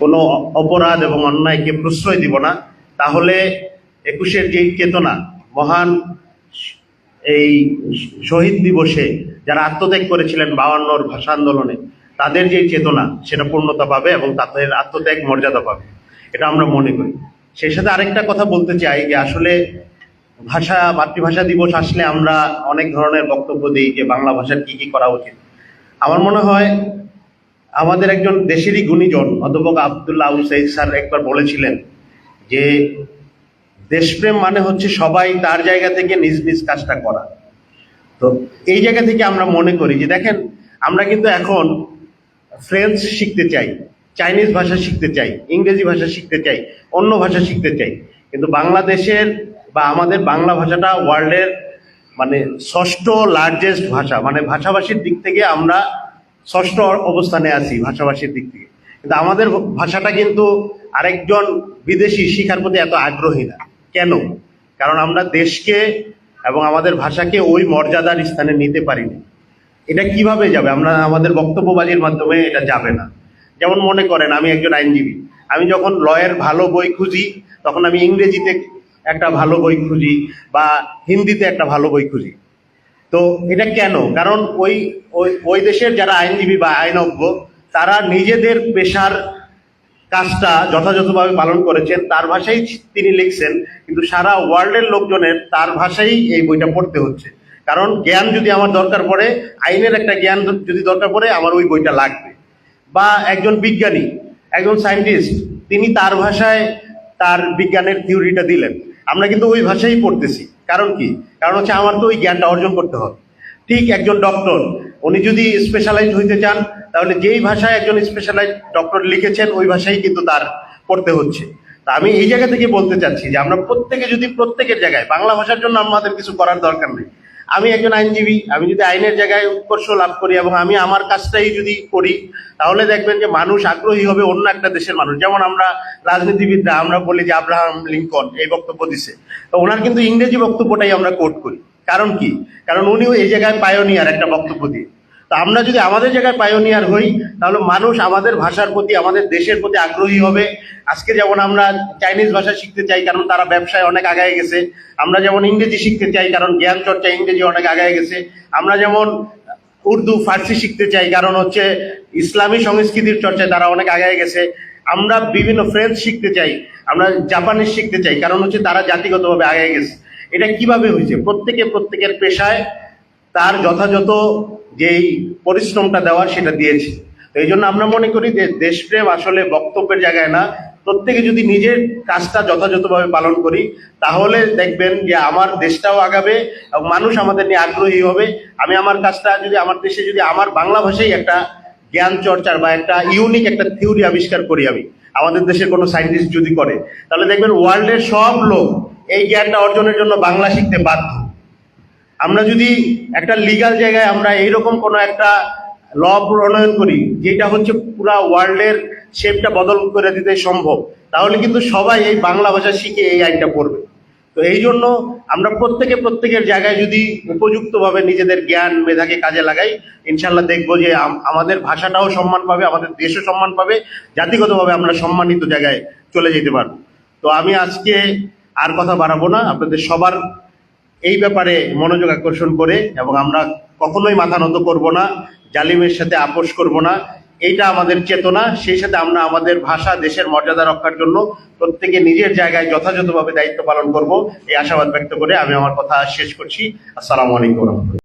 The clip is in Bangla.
কোনো অপরাধ এবং অন্যায়কে প্রশ্রয় দিব না, তাহলে একুশের যে চেতনা, মহান এই শহীদ দিবসে যারা আত্মত্যাগ করেছিলেন বাউান্নর ভাষা আন্দোলনে তাদের যে চেতনা, সেটা পূর্ণতা পাবে এবং তাদের আত্মত্যাগ মর্যাদা পাবে। এটা আমরা মনে করি। সেই সাথে আরেকটা কথা বলতে চাই যে আসলে ভাষা, মাতৃভাষা দিবস আসলে আমরা অনেক ধরনের বক্তব্য দিই যে বাংলা ভাষার কি কি করা উচিত। আমার মনে হয় আমাদের একজন দেশেরই গুণীজন, অধ্যাপক আবদুল্লাহ আবু সাইদ স্যার একবার বলেছিলেন যে, দেশপ্রেম মানে হচ্ছে সবাই তার জায়গা থেকে নিজ নিজ কাজটা করা। তো এই জায়গা থেকে আমরা মনে করি যে, দেখেন, আমরা কিন্তু এখন ফ্রেঞ্চ শিখতে চাই চাইনিজ ভাষা শিখতে চাই, ইংরেজি ভাষা শিখতে চাই, অন্য ভাষা শিখতে চাই। কিন্তু বাংলাদেশের বা আমাদের বাংলা ভাষাটা ওয়ার্ল্ডের মানে ষষ্ঠ লার্জেস্ট ভাষা মানে ভাষাভাষীর দিক থেকে আমরা ষষ্ঠ অবস্থানে আছি ভাষাভাষীর দিক থেকে। কিন্তু আমাদের ভাষাটা কিন্তু আরেকজন বিদেশি শিখার প্রতি এত আগ্রহী না। কেন? কারণ আমরা দেশকে এবং আমাদের ভাষাকে ওই মর্যাদার স্থানে নিতে পারিনি। এটা কীভাবে যাবে? আমরা আমাদের বক্তব্যবাজির মাধ্যমে এটা যাবে না। যেমন মনে করেন, আমি একজন আইনজীবী। আমি যখন লয়ের ভালো বই খুঁজি, তখন আমি ইংরেজিতে একটা ভালো বই খুঁজি বা হিন্দিতে একটা ভালো বই খুঁজি। তো এটা কেন? কারণ ওই ওই ওই দেশের যারা আইনজীবী বা আইনজ্ঞ, তারা নিজেদের পেশার কাজটা যথাযথভাবে পালন করেছেন, তার ভাষাই তিনি লিখছেন, কিন্তু সারা ওয়ার্ল্ডের লোকজনের তার ভাষাই এই বইটা পড়তে হচ্ছে। কারণ জ্ঞান যদি আমার দরকার পড়ে, আইনের একটা জ্ঞান যদি দরকার পড়ে, আমার ওই বইটা লাগবে। বা একজন বিজ্ঞানী, একজন সায়েন্টিস্ট, তিনি তার ভাষায় তার বিজ্ঞানের থিওরিটা দিলেন। আমরা কিন্তু ওই ভাষাই পড়তেছি। কারণ কি? কারণ হচ্ছে আমার তো ওই জ্ঞানটা অর্জন করতে হবে। ঠিক একজন ডক্টর উনি যদি স্পেশালাইজ হইতে চান, তাহলে যেই ভাষায় একজন স্পেশালাইজ ডক্টর লিখেছেন, ওই ভাষাই কিন্তু তার পড়তে হচ্ছে। তা আমি এই জায়গা থেকে বলতে চাচ্ছি যে আমরা প্রত্যেকে যদি প্রত্যেকের জায়গায়, বাংলা ভাষার জন্য আমাদের কিছু করার দরকার নেই। আমি একজন আইনজীবী, আমি যদি আইনের জায়গায় উৎকর্ষ লাভ করি এবং আমি আমার কাজটাই যদি করি, তাহলে দেখবেন যে মানুষ আগ্রহী হবে অন্য একটা দেশের মানুষ। যেমন আমরা রাজনীতিবিদরা, আমরা বলি যে আব্রাহাম লিঙ্কন এই বক্তব্য দিছে। তো ওনার কিন্তু ইংরেজি বক্তব্যটাই আমরা কোট করি। কারণ কি? কারণ উনিও এই জায়গায় পায়োনিয়ার একটা বক্তব্য দিয়ে। তো আমরা যদি আমাদের জায়গায় পায়োনিয়ার হই, তাহলে মানুষ আমাদের ভাষার প্রতি, আমাদের দেশের প্রতি আগ্রহী হবে। আজকে যেমন আমরা চাইনিজ ভাষা শিখতে চাই, কারণ তারা ব্যবসায় অনেক আগায় গেছে। আমরা যেমন ইংরেজি শিখতে চাই, কারণ জ্ঞান চর্চা ইংরেজি অনেক আগায় গেছে। আমরা যেমন উর্দু, ফার্সি শিখতে চাই, কারণ হচ্ছে ইসলামী সংস্কৃতির চর্চায় তারা অনেক আগায় গেছে। আমরা বিভিন্ন ফ্রেঞ্চ শিখতে চাই, আমরা জাপানিজ শিখতে চাই, কারণ হচ্ছে তারা জাতিগতভাবে আগায় গেছে। এটা কীভাবে হয়েছে? প্রত্যেকে প্রত্যেকের পেশায় তার যথাযথ যেই পরিশ্রমটা দেওয়ার সেটা দিয়েছে। তো এই জন্য আমরা মনে করি যে দেশপ্রেম আসলে বক্তব্যের জায়গায় না। প্রত্যেকে যদি নিজের কাজটা যথাযথভাবে পালন করি, তাহলে দেখবেন যে আমার দেশটাও আগাবে এবং মানুষ আমাদের নিয়ে আগ্রহী হবে। আমি আমার কাজটা যদি আমার দেশে যদি আমার বাংলা ভাষায় একটা জ্ঞান চর্চার বা একটা ইউনিক একটা থিওরি আবিষ্কার করি আমি, আমাদের দেশের কোনো সায়েন্টিস্ট যদি করে, তাহলে দেখবেন ওয়ার্ল্ডের সব লোক এই জ্ঞানটা অর্জনের জন্য বাংলা শিখতে বাধ্য। আমরা যদি একটা লিগাল জায়গায় আমরা এইরকম কোনো একটা ল প্রণয়ন করি যেটা হচ্ছে পুরা ওয়ার্ল্ডের শেপটা বদল করে দিতে সম্ভব তাহলে কিন্তু সবাই এই বাংলা ভাষা শিখে এই আইনটা পড়বে তো এই জন্য আমরা প্রত্যেকে প্রত্যেকের জায়গায় যদি উপযুক্তভাবে নিজেদের জ্ঞান মেধাকে কাজে লাগাই ইনশাল্লাহ দেখব যে আম- আমাদের ভাষাটাও সম্মান পাবে আমাদের দেশও সম্মান পাবে জাতিগতভাবে আমরা সম্মানিত জায়গায় চলে যেতে পারব। তো আমি আজকে আর কথা বাড়াবো না আপনাদের সবার এই ব্যাপারে মনোযোগ আকর্ষণ করে এবং আমরা কখনোই মাথা নত করব না, জালিমের সাথে আপোষ করব না। এইটা আমাদের চেতনা, সেই সাথে আমরা আমাদের ভাষা, দেশের মর্যাদা রক্ষার জন্য প্রত্যেকে নিজের জায়গায় যথাযথভাবে দায়িত্ব পালন করব। এই আশাবাদ ব্যক্ত করে আমি আমার কথা শেষ করছি। আসসালামু আলাইকুম।